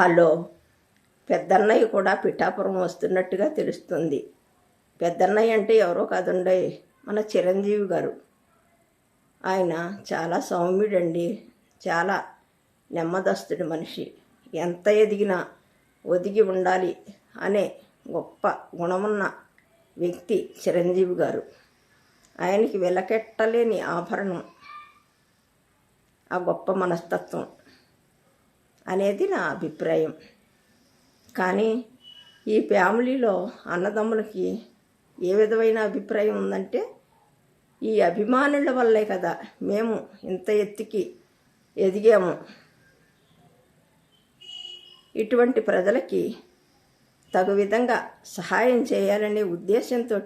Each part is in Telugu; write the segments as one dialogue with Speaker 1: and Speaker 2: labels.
Speaker 1: హలో. పెద్దన్నయ్య కూడా పిఠాపురం వస్తున్నట్టుగా తెలుస్తుంది. పెద్దన్నయ్య అంటే ఎవరో కాదుండే మన చిరంజీవి గారు. ఆయన చాలా సౌమ్యుడండి చాలా నెమ్మదస్తుడి మనిషి. ఎంత ఎదిగినా ఒదిగి ఉండాలి అనే గొప్ప గుణమున్న వ్యక్తి చిరంజీవి గారు. ఆయనకి వెలకెట్టలేని ఆభరణం ఆ గొప్ప మనస్తత్వం. అనేది నా అభిప్రాయం. కానీ ఈ ఫ్యామిలీలో అన్నదమ్ములకి ఏ విధమైన అభిప్రాయం ఉందంటే ఈ అభిమానుల వల్లే కదా మేము ఇంత ఎత్తుకి ఎదిగాము. ఇటువంటి ప్రజలకి తగు విధంగా సహాయం చేయాలనే ఉద్దేశంతో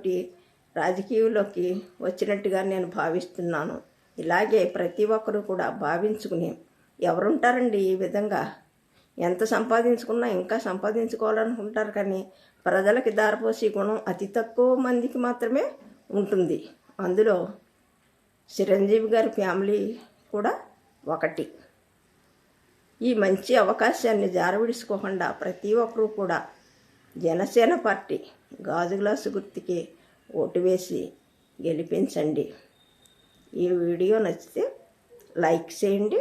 Speaker 1: రాజకీయంలోకి వచ్చినట్టుగా నేను భావిస్తున్నాను. ఇలాగే ప్రతి ఒక్కరూ కూడా భావించుకుని ఎవరుంటారండి ఈ విధంగా? ఎంత సంపాదించుకున్నా ఇంకా సంపాదించుకోవాలనుకుంటారు కానీ ప్రజలకి దారిపోసే గుణం అతి తక్కువ మందికి మాత్రమే ఉంటుంది. అందులో చిరంజీవి గారి ఫ్యామిలీ కూడా ఒకటి. ఈ మంచి అవకాశాన్ని జారవిడుచుకోకుండా ప్రతి ఒక్కరూ కూడా జనసేన పార్టీ గాజు గ్లాసు గుర్తుకి ఓటు వేసి గెలిపించండి. ఈ వీడియో నచ్చితే లైక్ చేయండి